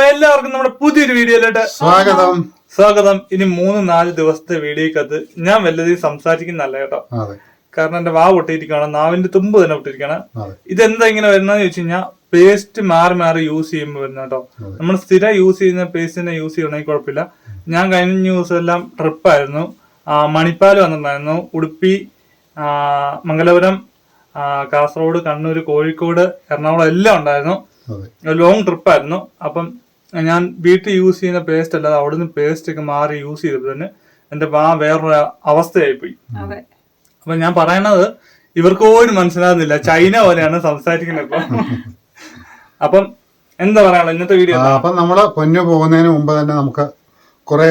അപ്പൊ എല്ലാവർക്കും നമ്മുടെ പുതിയൊരു വീഡിയോയിലോട്ട് സ്വാഗതം. സ്വാഗതം. ഇനി മൂന്ന് നാല് ദിവസത്തെ വീഡിയോക്കകത്ത് ഞാൻ വല്ലതും സംസാരിക്കുന്നല്ല കേട്ടോ. കാരണം എന്റെ വാ പൊട്ടിയിരിക്കുകയാണ് നാവിന്റെ തുമ്പ് തന്നെ പൊട്ടിയിരിക്കുകയാണ്. ഇതെന്താ ഇങ്ങനെ വരുന്നതെന്ന് ചോദിച്ചു കഴിഞ്ഞാൽ പേസ്റ്റ് മാറി മാറി യൂസ് ചെയ്യുമ്പോൾ വരുന്ന കേട്ടോ. നമ്മൾ സ്ഥിരം യൂസ് ചെയ്യുന്ന പേസ്റ്റ് തന്നെ യൂസ് ചെയ്യണമെങ്കിൽ കുഴപ്പമില്ല. ഞാൻ കഴിഞ്ഞ ന്യൂസ് എല്ലാം ട്രിപ്പായിരുന്നു മണിപ്പാൽ വന്നിട്ടുണ്ടായിരുന്നു. ഉടുപ്പി മംഗലപുരം കാസർഗോഡ് കണ്ണൂർ കോഴിക്കോട് എറണാകുളം എല്ലാം ഉണ്ടായിരുന്നു. ലോങ് ട്രിപ്പായിരുന്നു അപ്പം ഞാൻ വീട്ടിൽ യൂസ് ചെയ്യുന്ന പേസ്റ്റ് അല്ലാതെ അവിടുന്ന് പേസ്റ്റ് ഒക്കെ മാറി യൂസ് ചെയ്തപ്പോൾ തന്നെ എന്റെ വാ വേറൊരു അവസ്ഥയായി പോയി അതെ. അപ്പൊ ഞാൻ പറയണത് ഇവർക്ക് പോലും മനസ്സിലാകുന്നില്ല. ചൈന പോലെയാണ് സംസാരിക്കുന്നത് ഇപ്പൊ. അപ്പം എന്താ പറയാനുള്ളത് ഇന്നത്തെ വീഡിയോ അപ്പൊ നമ്മൾ പൊന്നു പോകുന്നതിന് മുമ്പ് തന്നെ നമുക്ക് കുറെ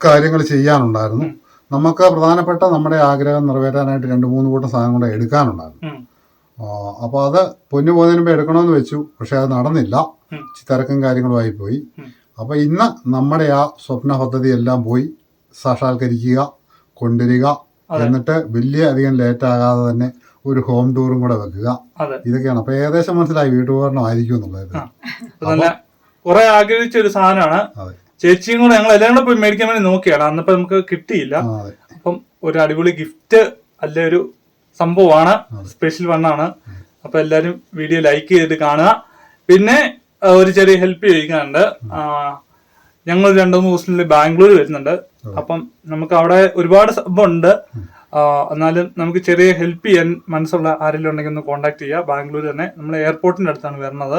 കാര്യങ്ങൾ ചെയ്യാനുണ്ടായിരുന്നു. നമുക്ക് പ്രധാനപ്പെട്ട നമ്മുടെ ആഗ്രഹം നിറവേറ്റാനായിട്ട് രണ്ട് മൂന്ന് കൂട്ടം സാധനം കൂടെ എടുക്കാനുണ്ടായിരുന്നു അപ്പോൾ അത് പൊന്നു പോകുന്നതിന് മുമ്പ് എടുക്കണമെന്ന് വെച്ചു. പക്ഷെ അത് നടന്നില്ല. തിരക്കും കാര്യങ്ങളുമായി പോയി അപ്പൊ അപ്പോൾ ഇന്ന് നമ്മുടെ ആ സ്വപ്ന പദ്ധതി എല്ലാം പോയി. സാക്ഷാത്കരിക്കുക കൊണ്ടുവരിക എന്നിട്ട് വലിയ അധികം ലേറ്റ് ആകാതെ തന്നെ ഒരു ഹോം ടൂറും കൂടെ വെക്കുക. ഇതൊക്കെയാണ്. അപ്പൊ ഏകദേശം മനസ്സിലായി വീട്ടുപകരണം ആയിരിക്കും എന്നുള്ളത് കുറെ ആഗ്രഹിച്ച ഒരു സാധനമാണ്. ചേച്ചിയും കൂടെ ഞങ്ങൾ എല്ലാം കൂടെ പോയി മേടിക്കാൻ വേണ്ടി നോക്കിയാണ് അന്നപ്പോ നമുക്ക് കിട്ടിയില്ല. അപ്പം ഒരു അടിപൊളി ഗിഫ്റ്റ് അല്ലെ ഒരു സംഭവമാണ്. സ്പെഷ്യൽ വണ്ണാണ് അപ്പൊ എല്ലാരും വീഡിയോ ലൈക്ക് ചെയ്തിട്ട് കാണുക. പിന്നെ ഒരു ചെറിയ ഹെൽപ്പ് ചോദിക്കാനുണ്ട് ഞങ്ങൾ രണ്ടു മൂന്ന് ദിവസത്തിൽ ബാംഗ്ലൂർ വരുന്നുണ്ട്. അപ്പം നമുക്ക് അവിടെ ഒരുപാട് സംഭവം ഉണ്ട് എന്നാലും നമുക്ക് ചെറിയ ഹെൽപ്പ് ചെയ്യാൻ മനസ്സുള്ള ആരെങ്കിലും ഉണ്ടെങ്കിൽ ഒന്ന് കോൺടാക്ട് ചെയ്യുക. ബാംഗ്ലൂർ തന്നെ. നമ്മൾ എയർപോർട്ടിന്റെ അടുത്താണ് വരുന്നത്.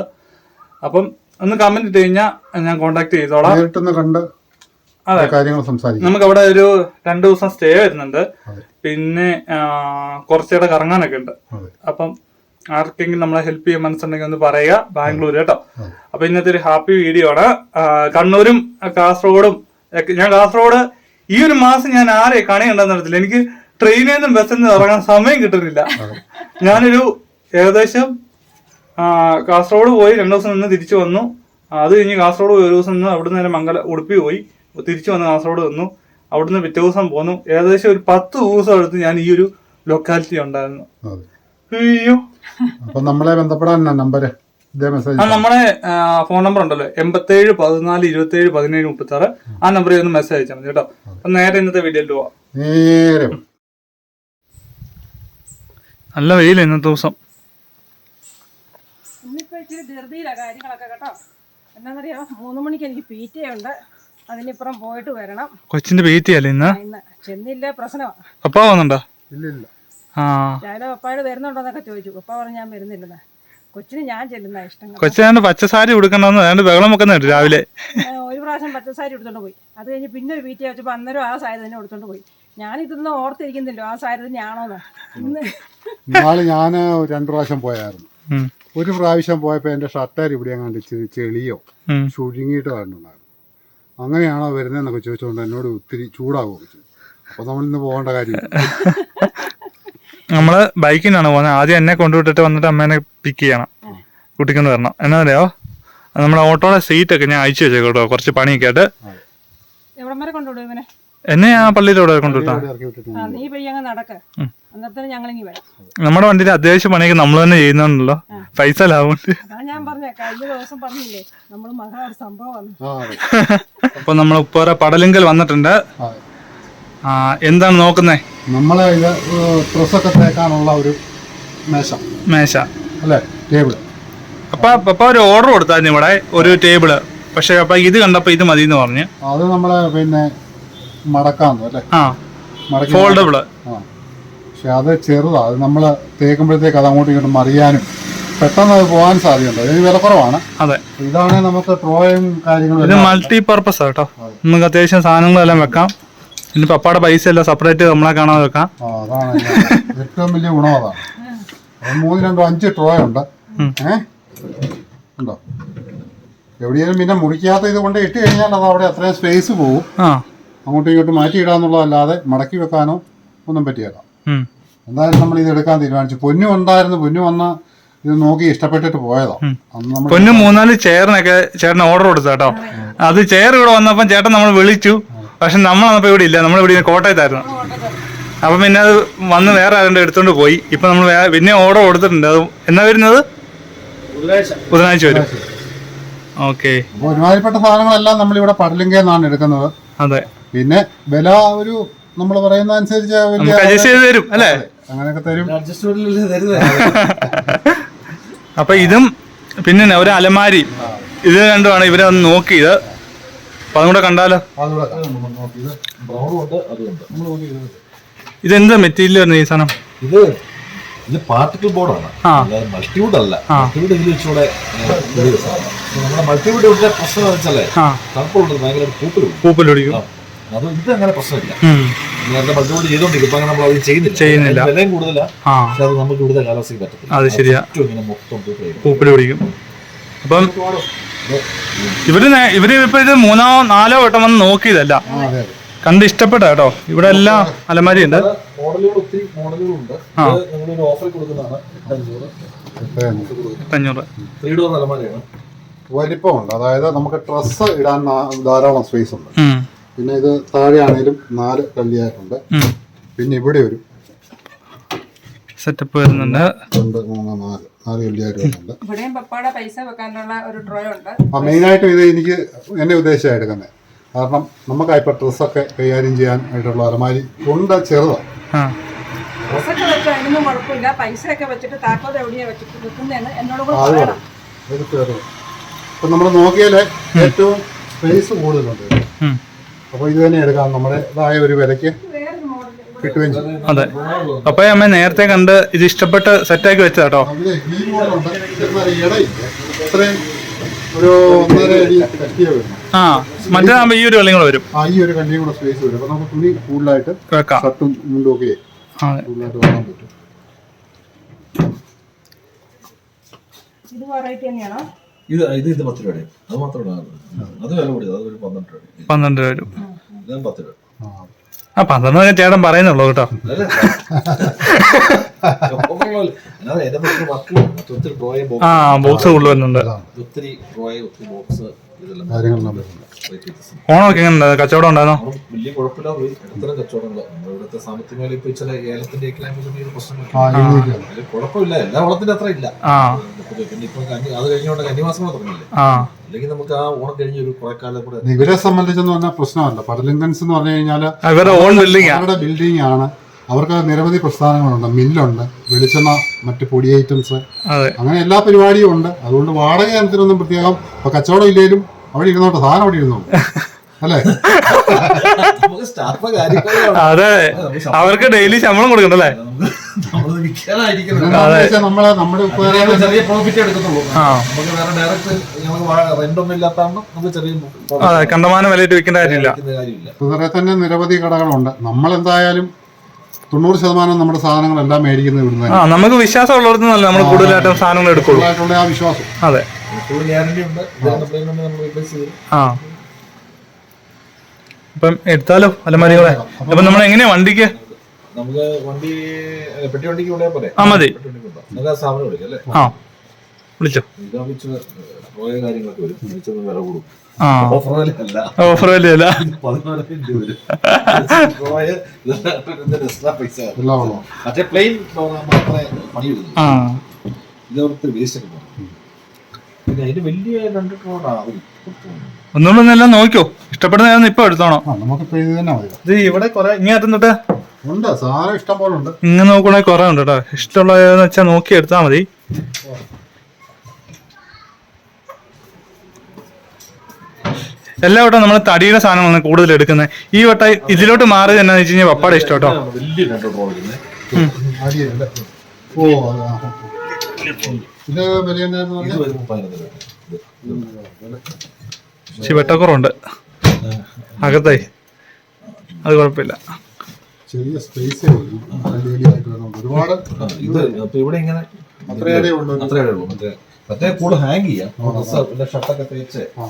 അപ്പം ഒന്ന് കമന്റ് ഇട്ട് കഴിഞ്ഞാൽ ഞാൻ കോൺടാക്ട് ചെയ്തോളാം. കാര്യങ്ങൾ സംസാരിക്കാം. നമുക്ക് അവിടെ ഒരു രണ്ടു ദിവസം സ്റ്റേ വരുന്നുണ്ട്. പിന്നെ കുറച്ചേടെ കറങ്ങാനൊക്കെ ഉണ്ട്. അപ്പം ആർക്കെങ്കിലും നമ്മളെ ഹെൽപ്പ് ചെയ്യാൻ മനസ്സുണ്ടെങ്കിൽ ഒന്ന് പറയുക ബാംഗ്ലൂർ കേട്ടോ. അപ്പൊ ഇന്നത്തെ ഒരു ഹാപ്പി വീഡിയോ ആണ്. കണ്ണൂരും കാസർഗോഡും ഞാൻ കാസർഗോഡ് ഈ ഒരു മാസം ഞാൻ ആരെ കണി കണ്ടെന്ന് അറിയത്തില്ല. എനിക്ക് ട്രെയിനിൽ നിന്നും ബസ്സിൽ നിന്നും ഇറങ്ങാൻ സമയം കിട്ടുന്നില്ല. ഞാനൊരു ഏകദേശം കാസർഗോഡ് പോയി രണ്ടു ദിവസം നിന്ന് തിരിച്ചു വന്നു. അത് കഴിഞ്ഞ് കാസർഗോഡ് പോയി ഒരു ദിവസം നിന്ന് അവിടുന്ന് നേരെ മംഗല ഉടുപ്പി പോയി. തിരിച്ചു വന്ന് കാസർഗോഡ് വന്നു. അവിടുന്ന് പിറ്റേ ദിവസം പോന്നു. ഏകദേശം ഒരു പത്ത് ദിവസം എടുത്ത് ഞാൻ ഈ ഒരു ലൊക്കാലിറ്റി ഉണ്ടായിരുന്നു. അയ്യോ. അപ്പൊ നമ്മളെ ബന്ധപ്പെടാൻ നമ്പര്? നമ്മുടെ ഫോൺ നമ്പർ ഉണ്ടല്ലോ. എൺപത്തേഴ് പതിനാല് ഇരുപത്തേഴ് പതിനേഴ് മുപ്പത്തി ആറ് ആ നമ്പറിൽ ഒന്ന് മെസ്സേജ് അയച്ചാൽ മതി കേട്ടോ. അപ്പൊ നേരെ ഇന്നത്തെ വീഡിയോയിൽ പോവാം. നേരെ നല്ല വെയിൽ ഇന്നത്തെ ദിവസം. ഇന്നിപ്പോ ഇച്ചിരി ധൃതിയിലാ കാര്യങ്ങളൊക്കെ കേട്ടോ. എന്നാന്നറിയോ മൂന്ന് മണിക്ക് എനിക്ക് പീറ്റയുണ്ട് അതിനിപ്പുറം പോയിട്ട് വരണം. കൊച്ചിന്റെ വീട്ടിയല്ലേ ഇന്ന്? ഇന്ന്. ചെന്നില്ല പ്രശ്നമാണ് പപ്പ വന്നുണ്ടോ? ഇല്ല ഇല്ല ആ. രാവിലെ പപ്പായോട് വരുന്നുണ്ടോന്നൊക്കെ ചോദിച്ചു. പപ്പ പറഞ്ഞു ഞാൻ വരുന്നില്ലെന്ന്. കൊച്ചിന് ഞാൻ ചെല്ലുന്ന ഇഷ്ടം കൊച്ചിന് പച്ചസാരി പച്ച സാരി ഉടുക്കണമെന്ന് ഏതാണ്ട് ബഹളം വെക്കുന്ന കേട്ടു രാവിലെ. ഒരു പ്രാവശ്യം പച്ചസാരി എടുത്തോണ്ട് പോയി. അത് കഴിഞ്ഞ് പിന്നെ ഒരു പീറ്റ വെച്ചപ്പോൾ അന്നേരം ആ സാരി തന്നെ എടുത്തോണ്ട് പോയി. ഞാൻ ഇതൊന്നും ഓർത്തിരിക്കുന്നില്ലോ ആ സാരി തന്നെയാണോന്ന് ഇന്ന് നാളെ ഞാൻ രണ്ടു പ്രാവശ്യം പോയായിരുന്നു. ഉം, ഒരു പ്രാവശ്യം പോയപ്പോൾ എന്റെ ഷർട്ടാർ ഇവിടെ അങ്ങാണ്ട് ഇച്ചിരി ചെളിയോ ഉം. ചുഴുങ്ങിയിട്ട് കണ്ടുണ്ടായിരുന്നു അങ്ങനെയാണോ വരുന്നതെന്നൊക്കെ ചോദിച്ചുകൊണ്ട് എന്നോട് ഒത്തിരി ചൂടാവുകയൊക്കെ ചെയ്തു അപ്പോൾ നമ്മൾ ഇന്ന് പോകേണ്ട കാര്യം നമ്മൾ ബൈക്കിനാണ് പോകുന്നത് ആദ്യം എന്നെ കൊണ്ടുവിട്ടിട്ട് വന്നിട്ട് അമ്മേനെ പിക്ക് ചെയ്യണം. കുട്ടിക്കൊണ്ട് വരണം. എന്നാലോ അറിയോ? നമ്മുടെ ഓട്ടോയുടെ സീറ്റ് ഒക്കെ ഞാൻ അയച്ചു വെച്ചേക്കോട്ടോ. കുറച്ച് പണിയൊക്കെ ആയിട്ട്. എവിടം വരെ കൊണ്ടുവിടും ഇവനെ? എന്നെ ആ പള്ളിയിലൂടെ കൊണ്ടുവിട്ടാ ആ നീ പയ്യ അങ്ങ് നടക്ക്. അന്നേരത്തിന് ഞങ്ങളിങ്ങി വരാം. നമ്മുടെ വണ്ടിയിൽ അത്യാവശ്യം പണിയൊക്കെ നമ്മൾ തന്നെ ചെയ്യുന്നുണ്ടല്ലോ. പൈസ ലാഭം. അതാ ഞാൻ പറഞ്ഞ കഴിഞ്ഞ ദിവസം പറഞ്ഞില്ലേ നമ്മൾ മഹാ ഒരു സംഭവമാണ്. ആ അതെ. അപ്പൊ നമ്മൾ ഉപ്പറ പടലിങ്കൽ വന്നിട്ടുണ്ട്. ആ. ആ, എന്താണ് നോക്കുന്നേ? നമ്മളെ ഇത് ഡ്രസ്സൊക്കെ തേക്കാനുള്ള ഒരു മേശ. മേശ. അല്ലേ? ടേബിൾ അപ്പൊ അപ്പൊ ഒരു ഓർഡർ കൊടുത്തായിരുന്നു ഇവിടെ ഒരു ടേബിൾ. പക്ഷെ അപ്പൊ ഇത് കണ്ടപ്പോ ഇത് മതി എന്ന് പറഞ്ഞു. അത് നമ്മളെ പിന്നെ മടക്കാന്ന് അല്ലേ? ആ. മടക്കി ഫോൾഡബിൾ ആ. പക്ഷെ അത് ചെറുതാണ് അത് നമ്മൾ തേക്കുമ്പോഴത്തേക്ക് അത് അങ്ങോട്ടും ഇങ്ങോട്ടും മറിയാനും പെട്ടെന്ന് അത് പോകാൻ സാധ്യതയുണ്ട്. ഇത് വില കുറവാണ്. അതെ. ഇതാണ് നമുക്ക് ട്രോയും കാര്യങ്ങളും ഇത് മൾട്ടി പർപ്പസ് കേട്ടോ. നമുക്ക് അത്യാവശ്യം സാധനങ്ങളെല്ലാം വെക്കാം. പിന്നെ പപ്പയുടെ പൈസ എല്ലാം സെപ്പറേറ്റ് നമ്മളെ കാണാതെ വെക്കാം. അതാണ് ഏറ്റവും വലിയ ഗുണം അതാണ്. മൂന്ന് രണ്ടോ അഞ്ച് ട്രോയ ഉണ്ട് ഏ? ഉണ്ടോ? എവിടെയെങ്കിലും പിന്നെ മുറിക്കാത്ത ഇത് കൊണ്ട് ഇട്ട് കഴിഞ്ഞാൽ അത് അവിടെ അത്രയും സ്പേസ് പോകും ആ. അങ്ങോട്ടും ഇങ്ങോട്ടും മാറ്റിയിടാന്നുള്ളതല്ലാതെ മടക്കി വെക്കാനോ ഒന്നും പറ്റിയല്ല. എന്തായാലും നമ്മൾ ഇത് എടുക്കാൻ തീരുമാനിച്ചു. പൊന്നു ഉണ്ടായിരുന്നു. പൊന്നു വന്ന ഇത് നോക്കി ഇഷ്ടപ്പെട്ടിട്ട് പോയതാ. അന്ന് നമ്മൾ പൊന്നു മൂന്നാൽ ചെയറിനൊക്കെ ചേട്ടന് ഓർഡർ കൊടുത്തു കേട്ടോ. അത് ചെയർ ഇവിടെ വന്നപ്പം ചേട്ടൻ നമ്മൾ വിളിച്ചു. പക്ഷെ നമ്മൾ വന്നപ്പോ ഇവിടെ ഇല്ല. നമ്മൾ ഇവിടെ കോട്ടയത്തായിരുന്നു. അപ്പം പിന്നെ അത് വന്ന് വേറെ ആരുടെ എടുത്തോണ്ട് പോയി. ഇപ്പൊ നമ്മൾ പിന്നെ ഓർഡർ കൊടുത്തിട്ടുണ്ട്. അത് എന്നാ വരുന്നത്? ബുധനാഴ്ച. വരും. ഓക്കെ. അപ്പോൾ ഒരുമാതിരിപ്പെട്ട സാധനങ്ങളെല്ലാം നമ്മളിവിടെ പടലിങ്കയിൽ നിന്നാണ് എടുക്കുന്നത്. അതെ. പിന്നെ വില ഒരു നമ്മൾ പറയുന്ന അനുസരിച്ച് വലിയ അഡ്ജസ്റ്റ് ചെയ്ത് തരും അല്ലേ? അങ്ങനെയൊക്കെ തരും. അപ്പൊ ഇതും പിന്നെ ഒരു അലമാരി. ഇത് രണ്ടുമാണ് ഇവരെ ഒന്ന് നോക്കിയത് അപ്പൊ അതും കൂടെ കണ്ടാലോ? അതുകൂടെ കാണാം. നോക്കി ഇത് ബ്രൗണും അതുണ്ട് നമ്മൾ നോക്കി ഇതെന്താ മെറ്റീരിയൽ വരുന്നത് ഈ സാധനം? ഇത് ഇത് പാർട്ടിക്കിൾ ബോർഡാണ് മൾട്ടിവുഡ് അല്ല. മൾട്ടിവുഡ് ഇതിൽ വെച്ചുകൂടെ നമ്മുടെ മൾട്ടിവുഡ് പ്രശ്നം വെച്ചാലേ ആ. തണുപ്പുള്ളത് ഭയങ്കര പൂപ്പിലും പൂപ്പലൊടിക്കും അത് ഇത് അങ്ങനെ പ്രശ്നമില്ല നേരത്തെ മൾട്ടിവുഡ് ചെയ്തോണ്ടിരിക്കും. ഇപ്പൊ അങ്ങനെ നമ്മൾ അത് ചെയ്യുന്നില്ല. ചെയ്യുന്നില്ല. വിലയും കൂടുതലാ. ആ. പക്ഷെ അത് നമുക്ക് ഇവിടുത്തെ കാലാവസ്ഥയ്ക്ക് പറ്റത്തില്ല. അത് ശരിയാ. ചുറ്റും ഇങ്ങനെ മൊത്തം പൂപ്പിൽ പിടിക്കും. അപ്പം ഇവർ ഇവർ ഇപ്പൊ ഇത് മൂന്നോ നാലോ വട്ടം വന്ന് നോക്കിയതല്ല. കണ്ട് ഇഷ്ടപ്പെട്ട കേട്ടോ. ഇവിടെ എല്ലാം അലമാരി ഉണ്ട് മോഡലുകൾ ഒത്തിരി മോഡലുകളുണ്ട്. നമ്മളൊരു ഓഫറിൽ കൊടുക്കുന്നതാണ്. ത്രീ ഡോർ അലമാരയാണ്. വലിപ്പമുണ്ട്. അതായത് നമുക്ക് ഡ്രസ്സ് ഇടാൻ ധാരാളം സ്പേസ് ഉണ്ട്. പിന്നെ ഇത് താഴെയാണേലും നാല് കള്ളിയായിട്ടുണ്ട് പിന്നെ ഇവിടെ ഒരു സെറ്റപ്പ് വരുന്നുണ്ട്. രണ്ട് മൂന്ന് നാല് നാല് കള്ളിയായിട്ട് വരുന്നുണ്ട്. ഇവിടെയും പപ്പാടെ പൈസ വെക്കാനുള്ള ഒരു ഡ്രോ ഉണ്ട്. ആ മെയിനായിട്ടും ഇത് എനിക്ക് എന്നെ ഉദ്ദേശമായി എടുക്കുന്നത് കാരണം നമുക്ക് ഇപ്പൊ ഡ്രസ്സൊക്കെ കൈകാര്യം ചെയ്യാൻ ആയിട്ടുള്ള അലമാരി ഉണ്ട് ചെറുതാണ് ഡ്രസ്സൊക്കെ വെച്ച് അതിനൊന്നും കുഴപ്പമില്ല. പൈസയൊക്കെ വെച്ചിട്ട് താക്കോൽ എവിടെയാ വെച്ചിട്ട് വെക്കുന്നതെന്ന് എന്നോട് കൂടെ അത് പറയണം. ഇത് ചെറുത് ഇപ്പം നമ്മൾ നോക്കിയാൽ ഏറ്റവും സ്പേസ് കൂടുതലുണ്ട്. അപ്പോൾ ഇത് തന്നെ എടുക്കാം. നമ്മുടേതായ ഒരു വിലയ്ക്ക് കിട്ടുകയും ചെയ്യും. അതെ. അപ്പൊ അമ്മ നേരത്തെ കണ്ട് ഇത് ഇഷ്ടപ്പെട്ട് സെറ്റാക്കി ആക്കി കേട്ടോ അതിൽ ഈ മോഡലുണ്ട്. എന്നാൽ ഇടയില്ല. ഇത്രയും ഒരു ഒന്നര അടി കട്ടിയ ആ മറ്റേതാകുമ്പോ ഈ ഒരു വെള്ളം കൂടെ വരും. ആ ഈ ഒരു കണ്ടിയും കൂടെ സ്പേസ് വരും. അപ്പോൾ നമുക്ക് തുണി കൂടുതലായിട്ട് വെക്കാം. ഷർട്ടും മുണ്ടും ഒക്കെ അതെ. കൂടുതലായിട്ട് വാങ്ങാൻ പറ്റും. ഇത് വെറൈറ്റി തന്നെയാണോ? ഇത് ഇത് ഇത് പത്ത് രൂപയുടെ. അത് മാത്രമേ അത് വില കൂടിയത്. അത് ഒരു പന്ത്രണ്ട് രൂപ പന്ത്രണ്ട് രൂപ വരും. ഇതാണ് പത്ത് രൂപ. ആ. പന്ത്രണ്ട് ഒക്കെ ചേട്ടൻ പറയുന്നുള്ളൂ കേട്ടോ. അല്ലേ? ഓഫറുള്ളതല്ലേ? അല്ലാതെ എന്റെ മറ്റൊരു വർക്കുകളുണ്ട് മറ്റു ഒത്തിരി ഡ്രോയെ ആ ബോക്സ് കൊണ്ടുവരുന്നുണ്ട്. ഡ്രോയെ ഒത്തിരി ബോക്സ് വ്യത്യാസം. ഓണമൊക്കെ എങ്ങനെ കച്ചവടം ഉണ്ടായിരുന്നോ? വലിയ പോയി. ഇടത്തരം കച്ചവടങ്ങൾ നമ്മുടെ ഇവിടുത്തെ സാമ്പത്തിക മേഖല ഇപ്പൊ ചില ഏലത്തിന്റെ ക്ലൈമറ്റ് പ്രശ്നങ്ങൾ ആ കുഴപ്പമില്ല. എല്ലാ വളത്തിന്റെ അത്ര ഇല്ല. ആ. പിന്നെ ഇപ്പൊ കന്നി അത് കഴിഞ്ഞോണ്ട് കന്നിമാസം കൂടെ തുടങ്ങിയില്ലേ ആ. അല്ലെങ്കിൽ നമുക്ക് ആ ഓണം കഴിഞ്ഞ ഒരു കുറെ കാലം കൂടെ ഇവരെ സംബന്ധിച്ചെന്ന് പറഞ്ഞാൽ പ്രശ്നമല്ല. പരലിംഗൻസ് എന്ന് പറഞ്ഞു കഴിഞ്ഞാൽ ഇവരുടെ ഓൺ ബിൽഡിംഗാ അവരുടെ ബിൽഡിംഗ് ആണ്. അവർക്ക് നിരവധി പ്രസ്ഥാനങ്ങളുണ്ട്. മില്ലുണ്ട്. വെളിച്ചെണ്ണ മറ്റ് പൊടി ഐറ്റംസ് അതെ. അങ്ങനെ എല്ലാ പരിപാടിയും ഉണ്ട്. അതുകൊണ്ട് വാടക ഇനത്തിനൊന്നും പ്രത്യേകം ഇപ്പൊ കച്ചവടം ഇല്ലെങ്കിലും അവിടെ ഇരുന്നോട്ടെ സാധനം അവിടെ ഇരുന്നു അല്ലേ? അതെ അവർക്ക് ഡെയിലി ശമ്പളം കൊടുക്കണ്ടല്ലേ? നമ്മൾ നമ്മുടെ ചെറിയ പ്രോഫിറ്റ് എടുക്കത്തുള്ളൂ. നമുക്ക് വേറെ ഡയറക്റ്റ് ഞങ്ങൾക്ക് റെന്റ് ഒന്നും ഇല്ലാത്തതാണ് നമുക്ക് ചെറിയ അതെ കണ്ടമാനം വിലയിട്ട് വിൽക്കേണ്ട കാര്യമില്ല. കുതിരെ തന്നെ നിരവധി കടകളുണ്ട്. നമ്മൾ എന്തായാലും തൊണ്ണൂറ് ശതമാനം നമ്മുടെ സാധനങ്ങളെല്ലാം മേടിക്കുന്നത് ഇവിടുന്ന് ആ നമുക്ക് വിശ്വാസം ഉള്ളിടത്ത് നമ്മൾ കൂടുതലായിട്ടും സാധനങ്ങൾ എടുക്കുള്ളൂ. ആ വിശ്വാസം. അതെ. അപ്പം എടുത്താലോ അലമാരികളെ? അപ്പൊ നമ്മൾ എങ്ങനെയാ വണ്ടിക്ക്? നമുക്ക് വണ്ടി പെട്ടി വണ്ടിക്ക് പോലെ ആ മതി. പെട്ടി വണ്ടിക്ക് ഉണ്ടാവും ആ സാധനം വിളിക്കാം അല്ലേ? ആ. വിളിച്ചോ. ഇതാപിച്ച് പോയ കാര്യങ്ങളൊക്കെ വരും. വിളിച്ചൊന്ന് വില കൂടും. ആ. ഓഫർ വിലയല്ല. ഓഫർ വലിയല്ല. പതിനാലായിരം രൂപ എക്സ്ട്രാ പൈസ. മറ്റേ പ്ലെയിൻ മാത്രമേ പണി വരുന്നു ആ. ഇത് അവർക്ക് വേസ്റ്റ് ഒക്കെ പോകും പിന്നെ വലിയ രണ്ട് ഒന്നുകൂടെ എല്ലാം നോക്കിയോ ഇഷ്ടപ്പെടുന്ന ഇപ്പൊ എടുത്തോണോ. ആ നമുക്കിപ്പോ ഇത് തന്നെ മതി. ഇത് ഇവിടെ കുറെ ഇങ്ങനെ എത്തുന്നിട്ട് ഉണ്ട് സാധനം ഇഷ്ടം പോലെ ഉണ്ട്. ഇങ്ങനെ നോക്കണേ കുറെ ഉണ്ട് കേട്ടോ. ഇഷ്ടമുള്ള വെച്ചാൽ നോക്കി എടുത്താൽ മതി. എല്ലാ വട്ടം നമ്മൾ തടിയുടെ സാധനങ്ങളാണ് കൂടുതൽ എടുക്കുന്നത്. ഈ വട്ടം ഇതിലോട്ട് മാറിയത് എന്നാന്ന് വെച്ച് കഴിഞ്ഞാൽ പപ്പാടെ ഇഷ്ടം കേട്ടോ. വലിയ രണ്ട് ഓ ഇത് വില എന്തായിരുന്നു ഇത് പറഞ്ഞത്? വരുമ്പോൾ പതിനൊന്ന് രൂപ. ഇത് വെട്ടക്കുറവുണ്ട്. അകത്തായി. അത് കുഴപ്പമില്ല. ചെറിയ സ്പേസേ ഒരുപാട് ആ, ഇത് അപ്പൊ ഇവിടെ ഇങ്ങനെ അത്രയേറെ ഉള്ളൂ? അത്രയേ ഉള്ളൂ. മറ്റേ മറ്റേ കൂടെ ഹാങ് ചെയ്യാം. ഡ്രസ്സ് പിന്നെ ഷർട്ടൊക്കെ തേച്ച് ആ.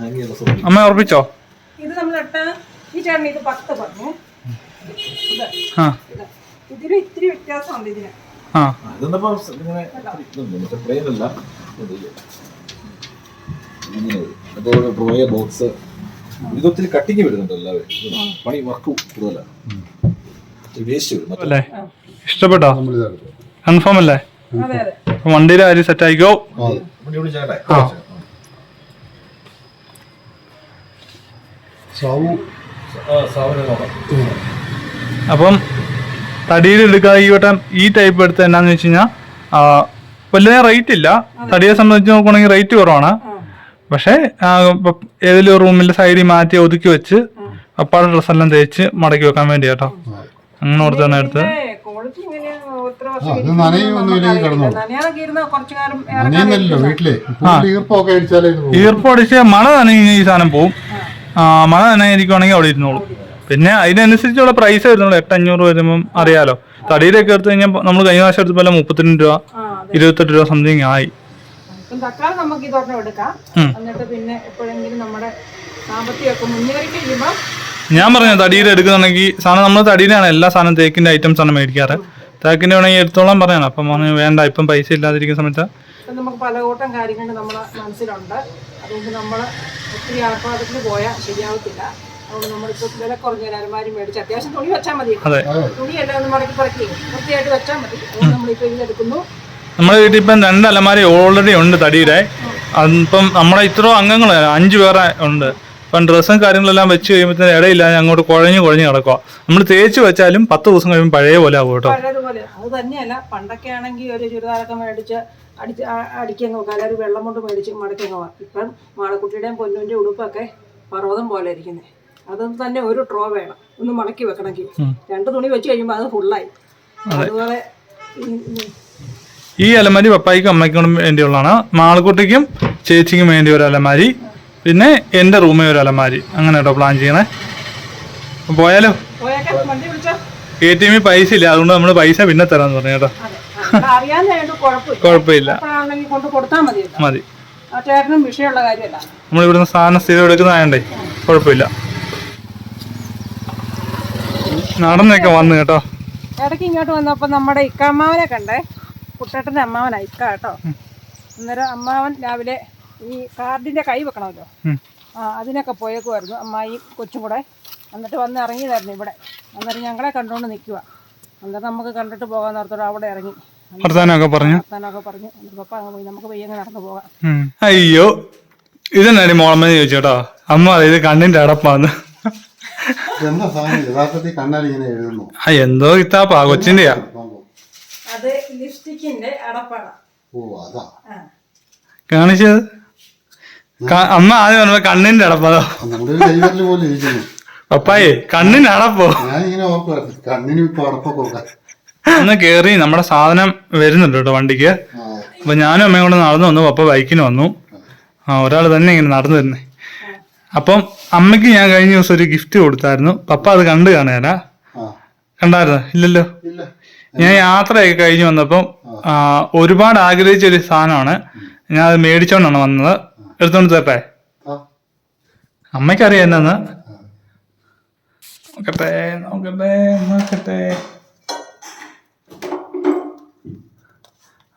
ഹാങ് ചെയ്യാൻ രസം അമ്മ ഉറപ്പിച്ചോ? ഇത് നമ്മളിട്ട് ഈ ചേട്ടൻ ഇത് പത്ത് പറഞ്ഞു. ഇതിന് ഇത്തിരി വ്യത്യാസമുണ്ട് ഇതിന്. ഇതെന്നപ്പോ ബോക്സ്. ഇതൊത്തിരി കട്ടിങ് വരുന്നുണ്ട് എല്ലാവരും. പണി വർക്ക് കൂടുതലാണ് അല്ലേ? ഇഷ്ടപ്പെട്ടോ? കൺഫേം അല്ലേ? വണ്ടിയുടെ കാര്യം സെറ്റ് ആയിക്കോ? അപ്പം തടിയിൽ എടുക്കുക ഈ വട്ടം ഈ ടൈപ്പ് എടുത്ത് എന്നാന്ന് വെച്ച് കഴിഞ്ഞാൽ വലിയ റേറ്റ് ഇല്ല. തടിയെ സംബന്ധിച്ച് നോക്കുകയാണെങ്കിൽ റേറ്റ് കുറവാണ്. പക്ഷേ ഏതെങ്കിലും റൂമിന്റെ സൈഡിൽ മാറ്റി ഒതുക്കി വെച്ച് അപ്പാടെ ഡ്രസ്സെല്ലാം തേച്ച് മടക്കി വെക്കാൻ വേണ്ടി കേട്ടോ അങ്ങനെ ഓർത്താണ് തന്നെ എടുത്ത് ഇങ്ങനെ എത്ര വർഷം അത് ഇരിക്കും ഈ എന്നൊന്നും കിടന്നോളൂ. ഇരുന്ന കുറച്ചു കാലം ഏറെ വീട്ടിലെ. കൂടുതൽ ഈർപ്പമൊക്കെ അടിച്ചാലേ ഇത് ഈർപ്പം അടിച്ച് മഴ നനഞ്ഞ് ഈ സാധനം പോവും. മഴ നനയിരിക്കുവാണെങ്കിൽ അവിടെ ഇരുന്നോളും. പിന്നെ അതിനനുസരിച്ചുള്ള പ്രൈസ് വരുന്നുള്ളൂ. എട്ടഞ്ഞൂറ് വരുമ്പം അറിയാലോ. തടിയിലൊക്കെ എടുത്തു കഴിഞ്ഞാൽ നമ്മൾ കഴിഞ്ഞ പ്രാവശ്യം എടുത്തപ്പോൾ മുപ്പത്തിരണ്ട് രൂപ ഇരുപത്തെട്ട് രൂപ സംതിങ് ആയി. ഇപ്പം നമുക്ക് ഇതൊരെണ്ണം എടുക്കാം. എന്നിട്ട് പിന്നെ എപ്പോഴെങ്കിലും നമ്മുടെ സാമ്പത്തികമൊക്കെ മുന്നേറി കഴിയുമ്പോൾ ഞാൻ പറഞ്ഞു തടിയിൽ എടുക്കുന്നുണ്ടെങ്കിൽ സാധനം നമ്മൾ തടിയിലാണ് എല്ലാ സാധനം തേക്കിന്റെ ഐറ്റംസ് ആണ് മേടിക്കാറ്. തേക്കിന്റെ വേണമെങ്കിൽ എടുത്തോളം പറയണം അപ്പം പറഞ്ഞു വേണ്ട ഇപ്പം പൈസ ഇല്ലാതിരിക്കുന്ന സമയത്ത്. നമുക്ക് പല കൂട്ടം കാര്യങ്ങൾ നമ്മുടെ മനസ്സിലുണ്ട്. അതുകൊണ്ട് നമ്മൾ ഒത്തിരി ആർപ്പാടത്തിന് പോയാൽ ശരിയാവത്തില്ല. അതുകൊണ്ട് നമ്മളിപ്പോൾ വില കുറഞ്ഞ ഒരു അലമാരി മേടിച്ച് അത്യാവശ്യം തുണി വെച്ചാൽ മതി. അതെ. തുണിയെല്ലാം ഒന്ന് മടക്കി പറക്കി. വൃത്തിയായിട്ട് വെച്ചാൽ മതി. അതുകൊണ്ട് നമ്മളിപ്പോൾ ഇതെടുക്കുന്നു നമ്മുടെ വീട്ടിൽ ഇപ്പം രണ്ട് അലമാരി ഓൾറെഡി ഉണ്ട് തടിയുടെ. ഇപ്പം നമ്മളെ ഇത്ര അംഗങ്ങൾ അഞ്ച് പേരെ ഉണ്ട്. ഇപ്പം ഡ്രസ്സും കാര്യങ്ങളെല്ലാം വെച്ച് കഴിയുമ്പോഴത്തേന് ഇടയില്ലാതെ അങ്ങോട്ട് കുഴഞ്ഞു കുഴഞ്ഞു കിടക്കുക നമ്മൾ തേച്ച് വെച്ചാലും പത്ത് ദിവസം കഴിയുമ്പോൾ പഴയ പോലെ ആവും കേട്ടോ. പഴയതുപോലെ. അത് തന്നെയല്ല പണ്ടൊക്കെ ആണെങ്കിൽ ഒരു ചുരിദാറൊക്കെ മേടിച്ച് അടിച്ച് അടിക്കാൻ നോക്കാം അല്ലെങ്കിൽ വെള്ളം കൊണ്ട് മേടിച്ച് മടക്കാൻ പോവാം ഇപ്പം മാളക്കുട്ടിയുടെയും പൊന്നുവിന്റെ ഉടുപ്പൊക്കെ പർവതം പോലെ ഇരിക്കുന്നത് അത് തന്നെ ഒരു ട്രോ വേണം. ഒന്ന് മടക്കി വെക്കണമെങ്കിൽ. രണ്ട് തുണി വെച്ച് കഴിയുമ്പോൾ അത് ഫുള്ളായി അതുപോലെ ഈ- അലമാരി പപ്പായിക്കും അമ്മയ്ക്കും വേണ്ടിയുള്ളതാണ്. മാളക്കുട്ടിക്കും ചേച്ചിക്കും വേണ്ടി ഒരു അലമാരി. പിന്നെ എന്റെ റൂമിൽ ഒരു അലമാരി. അങ്ങനെ കേട്ടോ പ്ലാൻ ചെയ്യണേ പോയാലോ? എ ടി എമ്മിൽ പൈസ ഇല്ല. അതുകൊണ്ട് നമ്മൾ പൈസ പിന്നെ തരാന്ന് പറഞ്ഞു കേട്ടോ. കുഴപ്പമില്ല. മതി. നമ്മളിവിടുന്ന് സാധനം സ്ഥിരം എടുക്കുന്നതായണ്ടേ കുഴപ്പമില്ല. നടന്നൊക്കെ വന്നു കേട്ടോ. ഇടയ്ക്ക് ഇങ്ങോട്ട് വന്നപ്പോ നമ്മുടെ ഇക്കമ്മാവനെ കണ്ടേ. കുട്ടേട്ടന്റെ അമ്മാവനാ ഇക്ക കേട്ടോ. അന്നേരം അമ്മാവൻ രാവിലെ ഈ കാർഡിന്റെ കൈ വെക്കണമല്ലോ. ആ അതിനൊക്കെ പോയേക്കുമായിരുന്നു അമ്മായി കൊച്ചും കൂടെ. എന്നിട്ട് വന്ന് ഇറങ്ങിയതായിരുന്നു ഇവിടെ. അന്നേരം ഞങ്ങളെ കണ്ടുകൊണ്ട് നിൽക്കുക അന്നേരം നമുക്ക് കണ്ടിട്ട് പോകാൻ നേരത്തോടെ അവിടെ ഇറങ്ങി. വർത്താനമൊക്കെ പറഞ്ഞു? വർത്താനമൊക്കെ പറഞ്ഞു. പപ്പ അങ്ങ് പോയി. നമുക്ക് പയ്യങ്ങ് നടന്നു പോകാം. അയ്യോ ഇതെന്നാടി മോളമ്മ ചോദിച്ചോട്ടോ അമ്മ ഇത് കണ്ണിന്റെ അടപ്പാന്ന്. എന്താ സാധനം? യഥാർത്ഥത്തിൽ കണ്ടാൽ ഇങ്ങനെ എഴുതുന്നു. ആ എന്തോ ഇത്താപ്പാ കൊച്ചിന്റെയാ അത് ലിപ്സ്റ്റിക്കിന്റെ അടപ്പാണ്. ഓ അതാ. കാണിച്ചത്? ക- അമ്മ ആദ്യം പറഞ്ഞ കണ്ണിന്റെ അടപ്പതോ നമ്മുടെ ഒരു പോലെ ഇരിക്കുന്നു. പപ്പായേ കണ്ണിന്റെ അടപ്പോ? ഞാനിങ്ങനെ ഓർക്കുമായിരുന്നു കണ്ണിന് ഇപ്പൊ അടപ്പൊക്കെ വെക്കാൻ. ഒന്ന് കേറി നമ്മുടെ സാധനം വരുന്നുണ്ട് കേട്ടോ വണ്ടിക്ക്. ആ, അപ്പൊ ഞാനും അമ്മയും കൂടെ നടന്നു വന്നു പപ്പ ബൈക്കിന് വന്നു. ആ ഒരാൾ തന്നെ ഇങ്ങനെ നടന്നു വരുന്നേ. അപ്പം അമ്മയ്ക്ക് ഞാൻ കഴിഞ്ഞ ദിവസം ഒരു ഗിഫ്റ്റ് കൊടുത്തായിരുന്നു. പപ്പ അത് കണ്ടു കാണുകയല്ല ആ. കണ്ടായിരുന്നോ? ഇല്ലല്ലോ? ഇല്ല. ഞാൻ യാത്രയൊക്കെ കഴിഞ്ഞ് വന്നപ്പം ഒരുപാട് ആഗ്രഹിച്ച ഒരു സാധനമാണ്. ഞാൻ അത് മേടിച്ചോണ്ടാണ് വന്നത്. എടുത്തോണ്ട് തരട്ടെ? ആ. അമ്മയ്ക്കറിയാം എന്നാന്ന്. നോക്കട്ടെ നോക്കട്ടെ നോക്കട്ടെ.